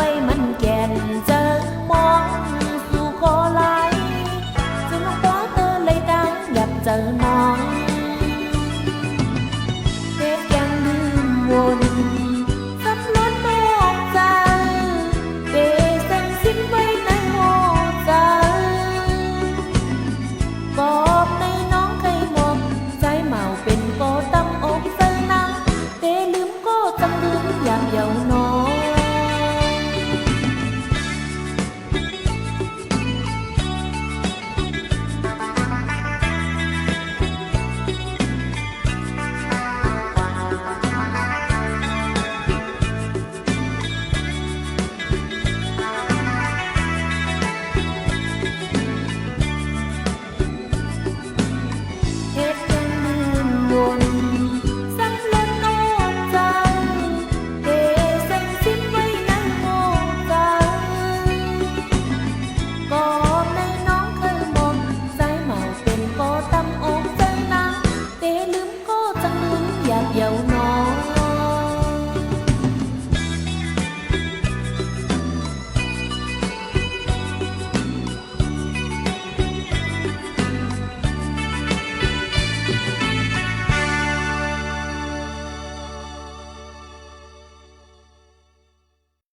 ไว้มันแก่นจะมองสู่ขอไหลจนน้องปอเตอเลยตั้งอยากเจอน้อง